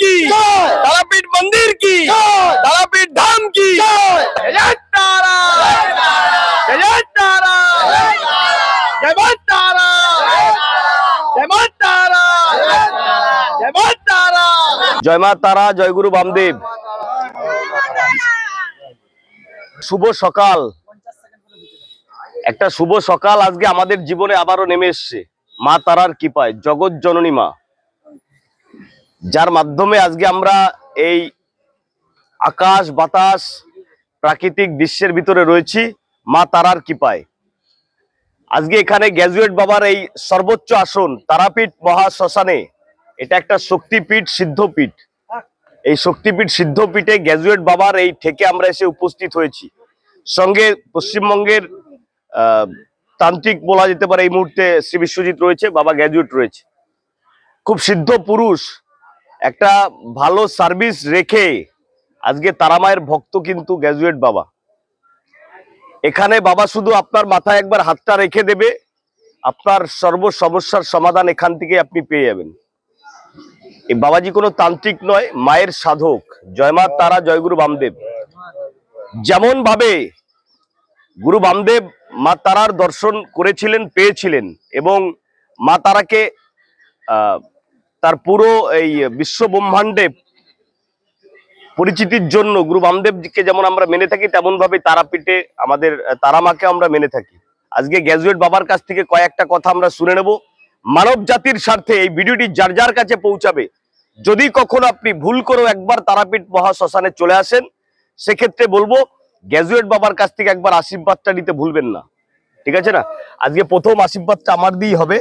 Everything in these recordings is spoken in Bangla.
কি? তারাপীঠ মন্দির কি? তারাপীঠ ধাম কি? তারা তারা জয়। তারা জয় তারা জয় তারা জয় মা তারা জয় গুরু বামদেব। শুভ সকাল। একটা শুভ সকাল আজকে আমাদের জীবনে আবারও নেমে এসছে। মা তারার কৃপায় জগৎ জননী মা। যার মাধ্যমে আজকে আমরা এই আকাশ, বাতাস, প্রাকৃতিক দৃশ্যের ভিতরে রয়েছি মা তারার কৃপায়। আজকে এখানে গ্র্যাজুয়েট বাবার এই সর্বোচ্চ আসন, তারাপীঠ মহা শ্মশানে এটা একটা শক্তিপীঠ, সিদ্ধপীঠ। এই শক্তিপীঠ, সিদ্ধপীঠে গ্র্যাজুয়েট বাবার এই থেকে আমরা এসে উপস্থিত হয়েছি। সঙ্গে পশ্চিমবঙ্গের তান্ত্রিক বলা যেতে পারে এই মুহূর্তে শ্রী বিশ্বজিৎ রয়েছে, বাবা গ্র্যাজুয়েট রয়েছে। খুব সিদ্ধ পুরুষ একটা ভালো সার্ভিস রেখে আজকে তারামায়ের ভক্ত কিন্তু গ্র্যাজুয়েট বাবা। এখানে বাবা শুধু আপনার মাথায় একবার হাতটা রেখে দেবে, আপনার সর্ব সমস্যার সমাধান এখান থেকে আপনি পেয়ে যাবেন। এই বাবাজি কোনো তান্ত্রিক নয়, মায়ের সাধক। জয়মা তারা জয়গুরু বামদেব। যেমন ভাবে গুরু বামদেব মা তারার দর্শন করেছিলেন, পেয়েছিলেন এবং মা তারাকে তার পুরো এই বিশ্ব ব্রহ্মাণ্ডে পরিচিতির জন্য গুরু বামদেবকে যেমন আমরা মেনে থাকি তেমন ভাবে তারাপীঠে আমাদের তারামাকে আমরা মেনে থাকি। আজকে গ্র্যাজুয়েট বাবার কাছ থেকে কয়েকটা কথা আমরা শুনে নেব। মানব জাতির স্বার্থে এই ভিডিওটি যার যার কাছে পৌঁছাবে, যদি কখনো আপনি ভুল করেও একবার তারাপীঠ মহা শ্মশানে চলে আসেন, সেক্ষেত্রে বলব গ্র্যাজুয়েট বাবার কাছ থেকে একবার আশীর্বাদটা নিতে ভুলবেন না। ঠিক আছে না? আজকে প্রথম আশীর্বাদটা আমার দিয়েই হবে।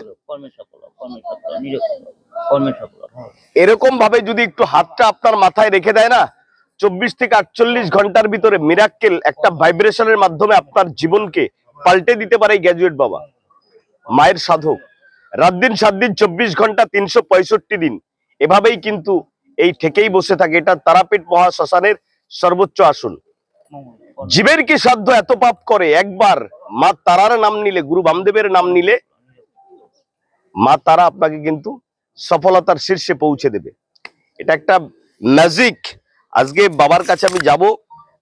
এরকম ভাবে যদি একটু হাতটা আপনার মাথায় রেখে দেয় না, চব্বিশ থেকে আটচল্লিশ ঘণ্টার ভিতরে মিরাক্কেল একটা ভাইব্রেশনের মাধ্যমে আপনার জীবনকে পাল্টে দিতে পারে গ্র্যাজুয়েট বাবা। মায়ের সাধক। রাত দিন, সাত দিন, চব্বিশ ঘণ্টা, তিনশো পঁয়ষট্টি দিন। এভাবেই কিন্তু এই থেকেই বসে থাকে। এটা তারাপীঠ মহাশ্মশানের সর্বোচ্চ আসন। জীবের কি সাধ্য এত পাপ করে? একবার মা তারার নাম নিলে, গুরু বামদেবের নাম নিলে, মা তারা আপনাকে কিন্তু সফলতার শীর্ষে পৌঁছে দেবে। এটা একটা ম্যাজিক আজকে বাবার কাছে আমি যাব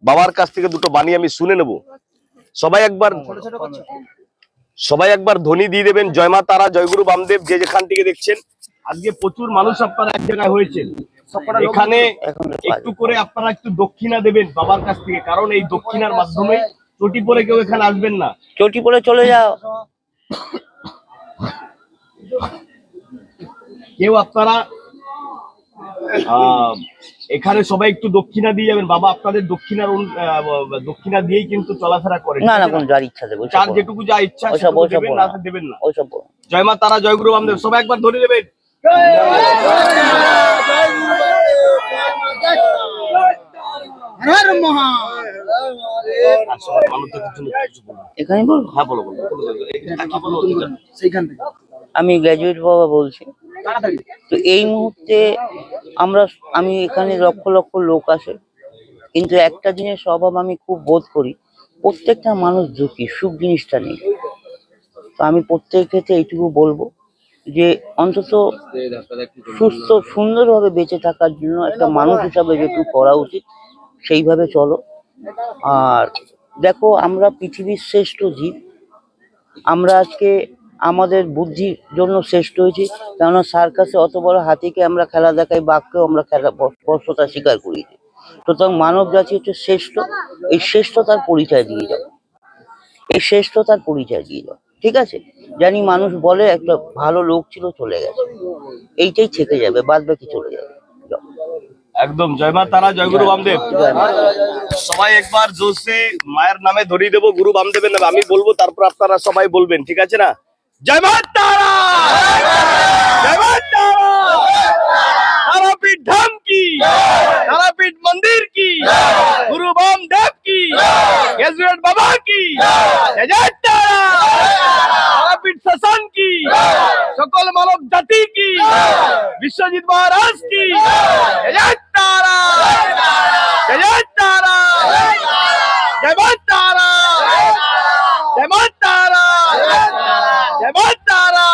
বাবার কাছ থেকে দুটো বাণী আমি শুনে নেব। সবাই একবার সবাই একবার ধ্বনি দিয়ে দেবেন জয় মা তারা জয়গুরু বামদেব যে যেখান থেকে দেখছেন। আজকে প্রচুর মানুষ আপনারা এক জায়গায় হয়েছেন। এখানে একটু করে আপনারা একটু দক্ষিণা দেবেন বাবার কাছ থেকে কারণ এই দক্ষিণার মাধ্যমে চটি পরে কেউ এখানে আসবেন না। চটি পরে চলে যাও। কেউ আপনারা এখানে সবাই একটু দক্ষিণা দিয়ে যাবেন বাবা আপনাদের দক্ষিণার দক্ষিণা দিয়েই কিন্তু চলাফেরা করেন না না কোন যার ইচ্ছা দেবো চার যেটুকু যা ইচ্ছা দেবেন না। দেবেন না। জয় মা তারা জয় গুরু বামদেব সবাই একবার ধরে। এখানে বলব হ্যাঁ বলো বলো। আমি গ্র্যাজুয়েট বাবা বলছি তো এই মুহূর্তে আমরা, আমি এখানে লক্ষ লক্ষ লোক আসে। কিন্তু একটা জিনিস স্বভাব আমি খুব বোধ করি, প্রত্যেকটা মানুষ দুঃখী, সুখ জিনিসটা নেই। তো আমি প্রত্যেক ক্ষেত্রে এইটুকু বলব যে অন্তত সুস্থ, সুন্দরভাবে বেঁচে থাকার জন্য একটা মানুষ হিসাবে যেটুকু করা উচিত, সেইভাবে চলো। আর দেখো, আমরা পৃথিবীর শ্রেষ্ঠ জীব। আমরা আজকে আমাদের বুদ্ধির জন্য শ্রেষ্ঠ হয়েছি। কেননা সার্কাসে অত বড় হাতিকে আমরা খেলা দেখাই বাঘকেও আমরা খেলা স্পষ্টতা স্বীকার করি সুতরাং মানব জাতি হচ্ছে শ্রেষ্ঠ এই শ্রেষ্ঠতার পরিচয় দিয়ে যাও এই শ্রেষ্ঠতার পরিচয় দিয়ে যাও ঠিক আছে? জানি মানুষ বলে একটা ভালো লোক ছিল চলে গেছে। এইটাই থেকে যাবে বাদ বাকি চলে যাবে। একদম জয় মা তারা জয় গুরু বামদেব। সবাই একবার জোরসে মায়ের নামে ধরিয়ে দেবো গুরু বামদেবের নামে। আমি বলব তারপর আপনারা সবাই বলবেন ঠিক আছে না? জয় মা তারা জয় মা তারা তারাপীঠ ধাম কি তারাপীঠ মন্দির কি গুরু বামদেব কি গ্যাজুয়েট বাবা কি জয় জয় তারা তারাপীঠ শাসন কি সকল মানব জাতি কি বিশ্বজিৎ মহারাজ কি জয় জয় তারা জয় জয় তারা জয় মা তারা জয় মা তারা জয় মা তারা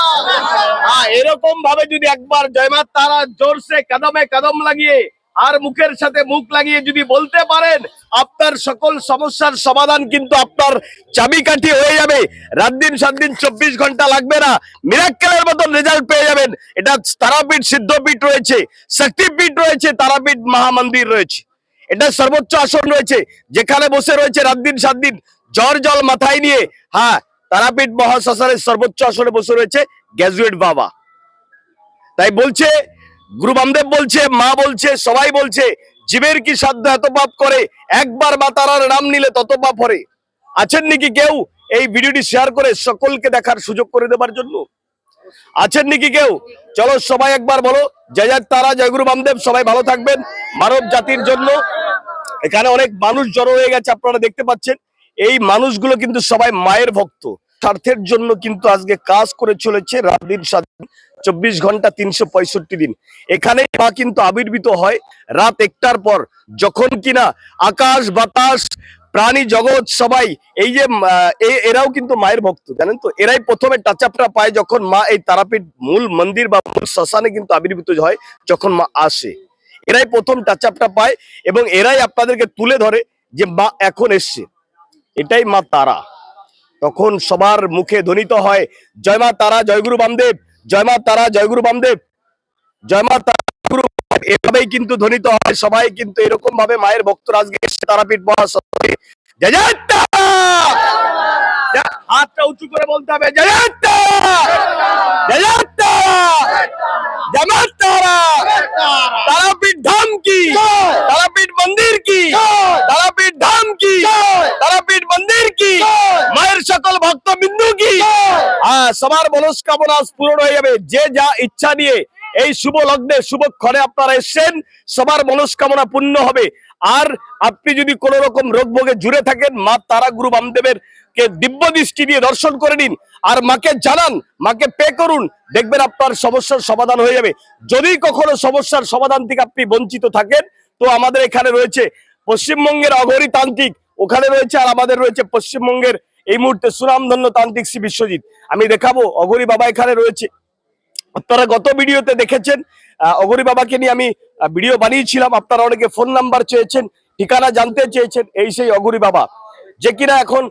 হ্যাঁ এরকম ভাবে যদি একবার জয়মা তারা জোরসে কদমে কদম লাগিয়ে আর মুখের সাথে মুখ লাগিয়ে যদি বলতে পারেন, আপনার সকল সমস্যার সমাধান কিন্তু আপনার চাবিকাঠি হয়ে যাবে। রাত দিন, সাত দিন, চব্বিশ ঘণ্টা লাগবে না। মিরাক্কেলের মতন রেজাল্ট পেয়ে যাবেন। এটা তারাপীঠ, সিদ্ধপীঠ রয়েছে, শক্তিপীঠ রয়েছে, তারাপীঠ মহামন্দির রয়েছে। এটা সর্বোচ্চ আসন রয়েছে, যেখানে বসে রয়েছে রাত দিন, সাত দিন, জ্বর, জল মাথায় নিয়ে। হ্যাঁ তারাপীঠ মহাশ্মশানের সর্বোচ্চ আসনে বসে রয়েছে গ্যাজুয়েট বাবা। বলছে, গুরু বামদেব বলছে, মা বলছে, সবাই বলছে, জীবের কি সাধ্য এত পাপ করে? একবার বা তারার নাম নিলে তত পাপ হরে আছেন নাকি কেউ এই ভিডিওটি শেয়ার করে সকলকে দেখার সুযোগ করে দেবার জন্য? আছেন নাকি কেউ? চলো সবাই একবার বলো। জয় জয় তারা, জয় গুরু বামদেব, সবাই ভালো থাকবেন মানব জাতির জন্য। এখানে অনেক মানুষ জড়ো হয়ে গেছে, আপনারা দেখতে পাচ্ছেন। এই মানুষগুলো কিন্তু সবাই মায়ের ভক্ত। স্বার্থের জন্য কিন্তু আজকে কাজ করে চলেছে রাত দিন সাত চব্বিশ ঘণ্টা তিনশো পঁয়ষট্টি দিন। এখানে মা কিন্তু আবির্ভূত হয় রাত একটার পর। যখন কিনা আকাশ, বাতাস, প্রাণী জগৎ সবাই এই যে এরাও কিন্তু মায়ের ভক্ত, জানেন তো? এরাই প্রথমে টাচ আপটা পায় যখন মা এই তারাপীঠ মূল মন্দির বা মূল শ্মশানে কিন্তু আবির্ভূত হয়, যখন মা আসে। এরাই প্রথম টাচ আপটা পায় এবং এরাই আপনাদেরকে তুলে ধরে যে মা এখন এসছে। এটাই মা তারা। তখন সবার মুখে ধ্বনিত হয়, জয় মা তারা জয়গুরু বামদেব। জয় মা তারা জয়গুরু বামদেব জয় তারা গুরু বামদেব। এভাবেই কিন্তু ধ্বনিত হয় সবাই কিন্তু এরকম ভাবে মায়ের ভক্তরা আজকে এসছে তারাপীঠ মহাসভায় জয় জয় তারা! জয়- হাতটা উঁচু করে বলতে হবে তারা! তারা! তারা! তারাপীঠ ধাম কি তারাপীঠ মন্দির কি তারাপীঠ ধাম কি তারাপীঠ মন্দির কি মায়ের সকল ভক্ত বিন্দু কি? সবার মনস্কামনা পূরণ হয়ে যাবে। যে যা ইচ্ছা নিয়ে এই শুভ লগ্নে শুভক্ষণে আপনারা এসেছেন সবার মনস্কামনা পূর্ণ হবে। আর আপনি যদি কোন রকম রোগ ভোগে জুড়ে থাকেন মা তারা গুরু বামদেবের কে দিব্য দৃষ্টি দিয়ে দর্শন করে নিন আর মাকে জানান মাকে পে করুন দেখবেন আপনার সমস্যার সমাধান হয়ে যাবে। যদি কখনো সমস্যার সমাধান থেকে আপনি বঞ্চিত থাকেন তো আমাদের এখানে রয়েছে পশ্চিমবঙ্গের অঘরী তান্ত্রিক ওখানে রয়েছে আর আমাদের রয়েছে পশ্চিমবঙ্গের এই মুহূর্তে সুনামধন্য তান্ত্রিক শ্রী বিশ্বজিৎ। আমি দেখাবো, অঘরী বাবা এখানে রয়েছে। আপনারা গত ভিডিওতে দেখেছেন অঘরী বাবাকে নিয়ে আমি ভিডিও বানিয়েছিলাম। আপনারা অনেকে ফোন নাম্বার চেয়েছেন, ঠিকানা জানতে চেয়েছেন, এই সেই অঘরী বাবা। যে কিনা এখন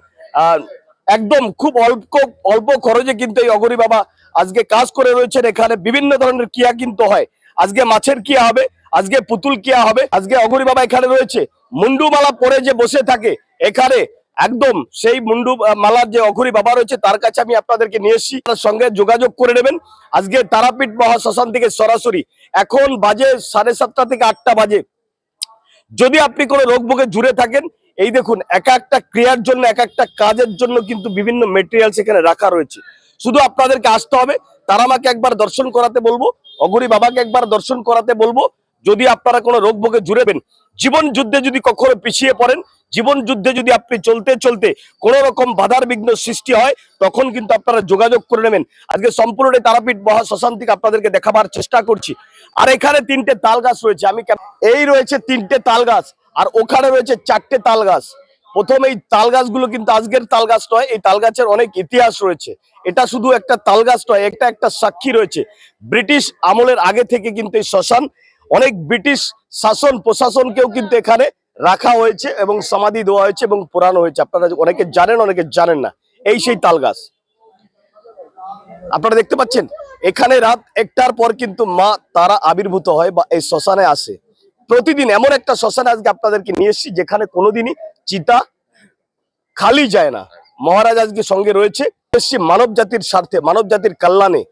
একদম খুব অল্প অল্প খরচে কিন্তু এই অঘরী বাবা আজকে কাজ করে রয়েছেন। এখানে বিভিন্ন ধরনের কিয়া কিন্তু হয়। আজকে মাছের কিয়া হবে, আজকে পুতুল কিয়া হবে, আজকে অঘরী বাবা এখানে রয়েছে। মুন্ডুমালা পরে যে বসে থাকে, এখানে একদম সেই মুন্ডু মালার যে অঘরী বাবা রয়েছে, তার কাছে আমি আপনাদেরকে নিয়ে এসেছি। তার সঙ্গে যোগাযোগ করে নেবেন। আজকে তারাপীঠ মহাশ্মশান থেকে সরাসরি। এখন বাজে সাড়ে সাতটা থেকে আটটা বাজে। যদি আপনি কোনো রোগ ভোগে জুড়ে থাকেন, এই দেখুন, এক একটা ক্রিয়ার জন্য, এক একটা কাজের জন্য কিন্তু বিভিন্ন মেটেরিয়ালস এখানে রাখা রয়েছে। শুধু আপনাদেরকে আসতে হবে। তারা আমাকে একবার দর্শন করাতে বলব। অঘরী বাবাকে একবার দর্শন করাতে বলব। যদি আপনারা কোনো রোগ ভোগে জুড়েবেন জীবন যুদ্ধে যদি কখনো পিছিয়ে পড়েন জীবন যুদ্ধে যদি আপনি চলতে চলতে কোনো রকম বাধার বিঘ্ন সৃষ্টি হয়, তখন কিন্তু আপনারা যোগাযোগ করে নেবেন। আজকে সম্পূর্ণ তারাপীঠ মহা শ্মশান থেকে আপনাদেরকে দেখাবার চেষ্টা করছি। আর এখানে তিনটে তাল গাছ রয়েছে, আমি এই রয়েছে তিনটে তাল গাছ, আর ওখানে রয়েছে চারটে তাল গাছ। প্রথম এই তাল গাছগুলো কিন্তু আজকের তাল গাছ নয়, এই তাল গাছের অনেক ইতিহাস রয়েছে। এটা শুধু একটা তাল গাছ নয় একটা একটা সাক্ষী রয়েছে। ব্রিটিশ আমলের আগে থেকে কিন্তু এই শ্মশান, অনেক ব্রিটিশ শাসন, প্রশাসনকেও কিন্তু এখানে রাখা হয়েছে এবং সমাধি দেওয়া হয়েছে এবং পোড়ানো হয়েছে। আপনারা অনেকে জানেন অনেকে জানেন না। এই সেই তাল গাছ। আপনারা দেখতে পাচ্ছেন? এখানে রাত একটার পর কিন্তু মা তারা আবির্ভূত হয় বা এই শ্মশানে আসে। প্রতিদিন এমন একটা শ্মশানে আজকে আপনাদেরকে নিয়ে এসেছি, যেখানে কোনোদিনই চিতা খালি যায় না। মহারাজ আজকে সঙ্গে রয়েছে। এসেছি মানব জাতির স্বার্থে, মানব জাতির কল্যাণে।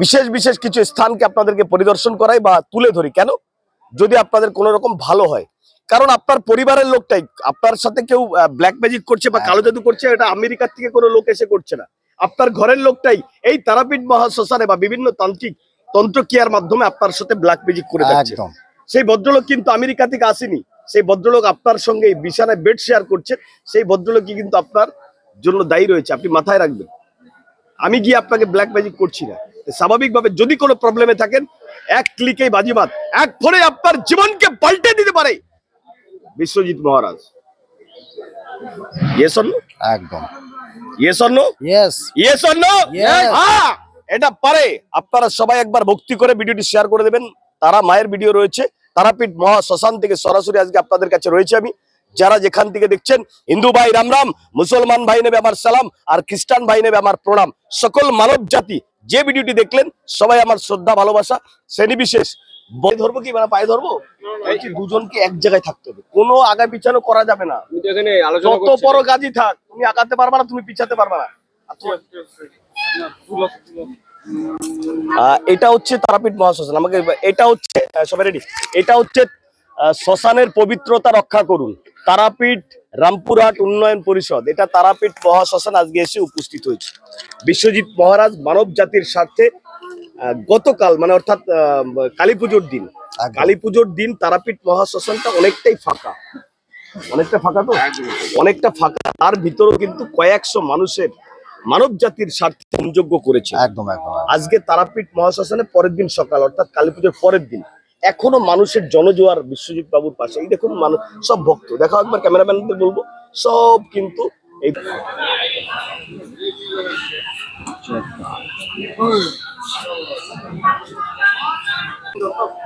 বিশেষ বিশেষ কিছু স্থানকে আপনাদেরকে পরিদর্শন করাই বা তুলে ধরি। কেন? যদি আপনাদের কোনো রকম ভালো হয় কারণ আপনার পরিবারের লোকটাই আপনার সাথে কেউ ব্ল্যাক ম্যাজিক করছে বা কালো জাদু করছে এটা আমেরিকার থেকে কোনো লোক এসে করছে না। আপনার ঘরের লোকটাই এই তারাপীঠ মহাশ্মশানে বা বিভিন্ন তান্ত্রিক তন্ত্র তন্ত্রক্রিয়ার মাধ্যমে আপনার সাথে ব্ল্যাক ম্যাজিক করে যাচ্ছে। সেই ভদ্রলোক কিন্তু আমেরিকা থেকে আসেনি। সেই ভদ্রলোক আপনার সঙ্গে এই বিছানায় বেড শেয়ার করছে। সেই ভদ্রলোকই কিন্তু আপনার জন্য দায়ী রয়েছে। আপনি মাথায় রাখবেন। আমি গিয়ে আপনাকে ব্ল্যাক ম্যাজিক করছি না। স্বাভাবিকভাবে যদি কোনো প্রবলেমে থাকেন এক ক্লিকেই বাজিমাত এক ফোনে আপনার জীবনকে পাল্টে দিতে পারে। বিশ্বজিৎ মহারাজ। ইয়েস অন্য একদম। ইয়েস অন্য ইয়েস ইয়েস অন্য হ্যাঁ এটা পারে। আপনারা সবাই একবার ভক্তি করে ভিডিওটি শেয়ার করে দেবেন। তারা মায়ের ভিডিও রয়েছে। তারাপীঠ মহা শ্মশান থেকে সরাসরি আজকে আপনাদের কাছে রয়েছে আমি। যারা যেখান থেকে দেখছেন হিন্দু ভাই রাম রাম মুসলমান ভাই নেবে আমার সালাম আর খ্রিস্টান ভাই নেবে আমার প্রণাম। সকল মানব জাতি যে ভিডিওটি দেখলেন সবাই আমার শ্রদ্ধা ভালোবাসা শ্রেণি বিশেষ ধরবো কি? মানে পায়ে ধরবো? বলছি দুজনকে এক জায়গায় থাকতে হবে। কোনো আগা পিছানো করা যাবে না। যত বড় কাজই থাক তুমি আগাতে পারবা না তুমি পিছাতে পারবা না। এটা হচ্ছে তারাপীঠ মহাশ্মশান। আমাকে এটা হচ্ছে সবাই রেডি এটা হচ্ছে শ্মশানের পবিত্রতা রক্ষা করুন। তারাপীঠ রামপুরহাট উন্নয়ন পরিষদ। এটা তারাপীঠ মহাশ্মশান আজকে এসে উপস্থিত হয়েছে। বিশ্বজিৎ মহারাজ মানব জাতির স্বার্থে গতকাল মানে অর্থাৎ কালী পুজোর দিন। কালী পুজোর দিন তারাপীঠ মহাশ্মশানটা অনেকটাই ফাঁকা। অনেকটা ফাঁকা তো? অনেকটা ফাঁকা। তার ভিতরেও কিন্তু কয়েকশো মানুষের মানব জাতির স্বার্থে হোমযজ্ঞ করেছে। একদম একদম আজকে তারাপীঠ মহাশ্মশানে পরের দিন সকাল অর্থাৎ কালী পুজোর পরের দিন। এখনও মানুষের জনজোয়ার বিশ্বজিৎ বাবুর পাশে। এই দেখুন মানুষ সব ভক্ত। দেখো একবার ক্যামেরাম্যানদের বলব। সব কিন্তু এই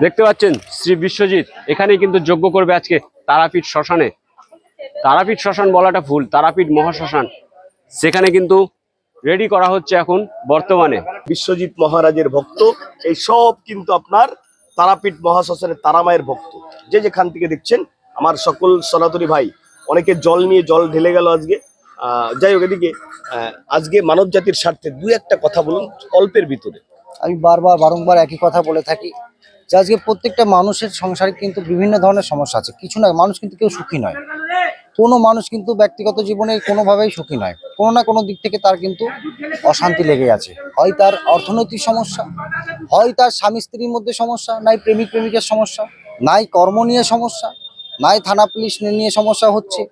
দেখতে পাচ্ছেন শ্রী বিশ্বজিৎ। এখানে কিন্তু যজ্ঞ করবে আজকে তারাপীঠ শ্মশানে। তারাপীঠ শ্মশান বলাটা ভুল তারাপীঠ মহাশ্মশান। সেখানে কিন্তু রেডি করা হচ্ছে এখন বর্তমানে। বিশ্বজিৎ মহারাজের ভক্ত এই সব কিন্তু আপনার তারাপীঠ মহাশ্মশানের তারামায়ের ভক্ত। যে যেখান থেকে দেখছেন আমার সকল সনাতনী ভাই অনেকে জল নিয়ে জল ঢেলে গেল আজকে। আহ, যাই হোক এদিকে আজকে মানব জাতির স্বার্থে দু একটা কথা বলুন অল্পের ভিতরে। আমি বারবার, বারংবার একই কথা বলে থাকি যে আজকে প্রত্যেকটা মানুষের সংসারে কিন্তু বিভিন্ন ধরনের সমস্যা আছে। কিছু না, মানুষ কিন্তু কেউ সুখী নয়। কোনো মানুষ কিন্তু ব্যক্তিগত জীবনে কোনোভাবেই সুখী নয়। কোনো না কোনো দিক থেকে তার কিন্তু অশান্তি লেগে আছে। হয় তার অর্থনৈতিক সমস্যা, হয় তার স্বামী স্ত্রীর মধ্যে সমস্যা, নাই প্রেমিক প্রেমিকের সমস্যা, নাই কর্ম নিয়ে সমস্যা, নাই থানা পুলিশ নিয়ে সমস্যা হচ্ছে,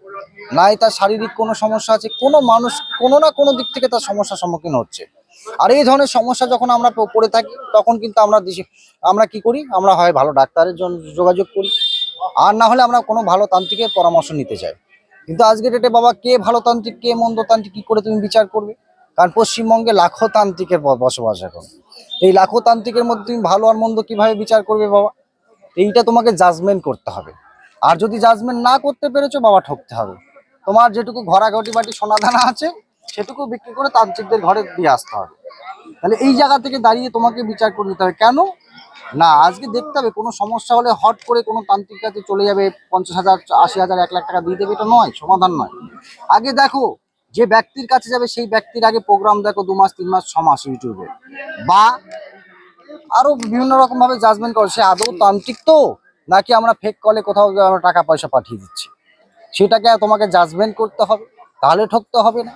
নাই তার শারীরিক কোনো সমস্যা আছে। কোনো মানুষ কোনো না কোনো দিক থেকে তার সমস্যার সম্মুখীন হচ্ছে। আর এই ধরনের সমস্যা যখন আমরা পড়ে থাকি, তখন কিন্তু আমরা আমরা কি করি? আমরা হয় ভালো ডাক্তারের জন্য যোগাযোগ করি। আর না হলে আমরা কোনো ভালো তান্ত্রিকের পরামর্শ নিতে চাই। কিন্তু আজকে ডেটে বাবা, কে ভালো তান্ত্রিক, কে মন্দ তান্ত্রিক, কি করে তুমি বিচার করবে? কারণ পশ্চিমবঙ্গে লাখো তান্ত্রিকের বসবাস এখন। এই লাখো তান্ত্রিকের মধ্যে তুমি ভালো আর মন্দ কীভাবে বিচার করবে বাবা? এইটা তোমাকে জাজমেন্ট করতে হবে। আর যদি জাজমেন্ট না করতে পেরেছ, বাবা ঠকতে হবে। তোমার যেটুকু ঘোরাঘটি বাটি সোনাদানা আছে সেটুকু বিক্রি করে তান্ত্রিকদের ঘরে দিয়ে আসতে হবে। তাহলে এই জায়গা থেকে দাঁড়িয়ে তোমাকে বিচার করে নিতে হবে। কেন? না, আজকে দেখতে হবে, কোনো সমস্যা হলে হট করে কোনো তান্ত্রিক কাছে চলে যাবে, পঞ্চাশ হাজার, আশি হাজার, এক লাখ টাকা দিয়ে দেবে, এটা নয়, সমাধান নয়। আগে দেখো, যে ব্যক্তির কাছে যাবে, সেই ব্যক্তির আগে প্রোগ্রাম দেখো দু মাস, তিন মাস, ছ মাস ইউটিউবে। বা আরও বিভিন্ন রকম ভাবে জাজমেন্ট করে, সে আদৌ তান্ত্রিক তো? নাকি আমরা ফেক কলে কোথাও টাকা পয়সা পাঠিয়ে দিচ্ছি? সেটাকে তোমাকে জাজমেন্ট করতে হবে, তাহলে ঠকতে হবে না।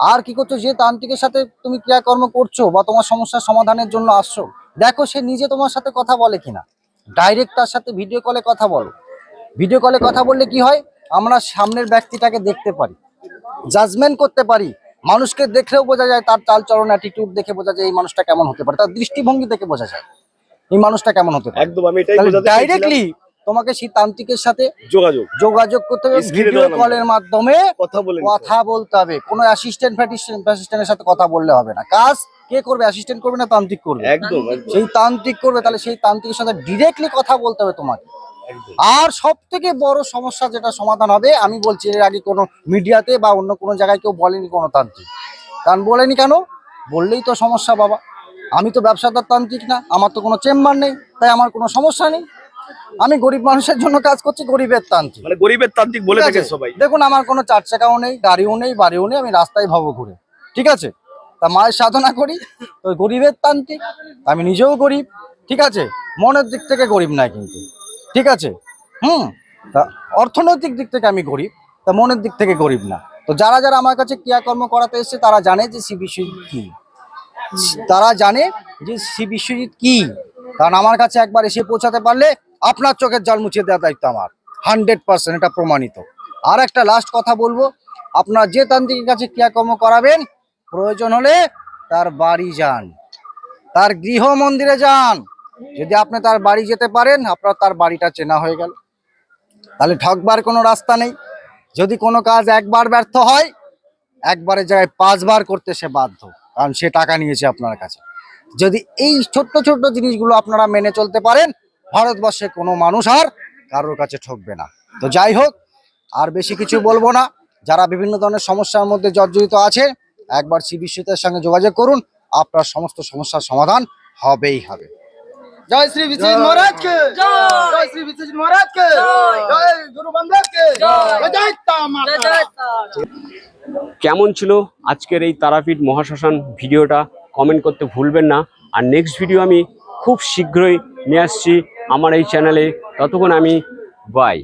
আর কি করছ? যে তান্ত্রিকের সাথে তুমি ক্রিয়াকর্ম করছ বা তোমার সমস্যার সমাধানের জন্য আসছো দেখো সে নিজে তোমার সাথে কথা বলে কিনা। ডাইরেক্ট তার সাথে ভিডিও কলে কথা বলো। ভিডিও কলে কথা বললে কি হয়? আমরা সামনের ব্যক্তিটাকে দেখতে পারি। জাজমেন্ট করতে পারি। মানুষকে দেখলেও বোঝা যায় তার চালচলন অ্যাটিটিউড দেখে বোঝা যায় এই মানুষটা কেমন হতে পারে। তার দৃষ্টিভঙ্গি দেখে বোঝা যায়। এই মানুষটা কেমন হতে পারে। একদম আমি এটাই। ডাইরেক্টলি তোমাকে সেই তান্ত্রিকের সাথে যোগাযোগ। যোগাযোগ করতে হবে ভিডিও। কলের মাধ্যমে কথা বলে কথা বলতে হবে। কোনো অ্যাসিস্ট্যান্ট অ্যাসিস্ট্যান্টের সাথে কথা বললে হবে না। কাজ কে করবে? অ্যাসিস্ট্যান্ট করবে না তান্ত্রিক করবে? একদম একদম। সেই তান্ত্রিক করবে তাহলে সেই তান্ত্রিকের সাথে ডিরেক্টলি কথা বলতে হবে তোমাকে। আর সব থেকে বড় সমস্যা যেটা সমাধান হবে আমি বলছি এর আগে কোনো মিডিয়াতে বা অন্য কোনো জায়গায় কেউ বলেনি কোনো তান্ত্রিক। কারণ বলেনি কেন? বললেই তো সমস্যা বাবা। আমি তো ব্যবসাদার তান্ত্রিক না আমার তো কোনো চেম্বার নেই তাই আমার কোনো সমস্যা নেই। আমি গরিব মানুষের জন্য কাজ করছি গরিবের তান্ত্রিক। মানে গরিবের তান্ত্রিক বলে থাকে সবাই। দেখুন আমার কোনো চার চাকাও নেই গাড়িও নেই বাড়িও নেই আমি রাস্তায় ভাবো ঘুরে। ঠিক আছে? তা মায়ের সাধনা করি তো গরিবের তান্ত্রিক আমি নিজেও গরিব ঠিক আছে? মনের দিক থেকে গরিব না কিন্তু। ঠিক আছে? হুম? তা অর্থনৈতিক দিক থেকে আমি গরিব তা মনের দিক থেকে গরিব না। তো যারা যারা আমার কাছে ক্রিয়াকর্ম করাতে এসছে তারা জানে যে সি বিশ্বজিৎ কি। তারা জানে যে সি বিশ্বজিৎ কি। কারণ আমার কাছে একবার এসে পৌঁছাতে পারলে আপনার চোখের জল মুছিয়ে দেওয়ার দায়িত্ব আমার। হান্ড্রেড পার্সেন্ট এটা প্রমাণিত। আর একটা লাস্ট কথা বলব, আপনার যে তান্ত্রিকের কাছে ক্রিয়াকর্ম করাবেন, প্রয়োজন হলে তার বাড়ি যান। তার গৃহ মন্দিরে যান। যদি আপনি তার বাড়ি যেতে পারেন, আপনার তার বাড়িটা চেনা হয়ে গেল। তাহলে ঠকবার কোনো রাস্তা নেই। যদি কোনো কাজ একবার ব্যর্থ হয় একবারের জায়গায় পাঁচবার করতে সে বাধ্য, কারণ সে টাকা নিয়েছে আপনার কাছে। যদি এই ছোট্ট ছোট্ট জিনিসগুলো আপনারা মেনে চলতে পারেন ভারতবর্ষে কোনো মানুষ আর কারোর কাছে ঠকবে না। তো যাই হোক আর বেশি কিছু বলব না। যারা বিভিন্ন ধরনের সমস্যার মধ্যে জর্জরিত আছে একবার সি বিশ্বজিতের সঙ্গে যোগাযোগ করুন। আপনার সমস্ত সমস্যার সমাধান হবেই হবে। জয় শ্রী বিশ্বজিৎ মহারাজকে। জয়। শ্রী বিশ্বজিৎ মহারাজকে। জয়। গুরু বান্ধবকে জয়। মাতা। কেমন ছিল আজকের এই তারাপীঠ মহাশ্মশান ভিডিওটা? কমেন্ট করতে ভুলবেন না। আর নেক্সট ভিডিও আমি খুব শীঘ্রই নিয়ে আসছি। আমার এই চ্যানেলে ততক্ষণ আমি বাই।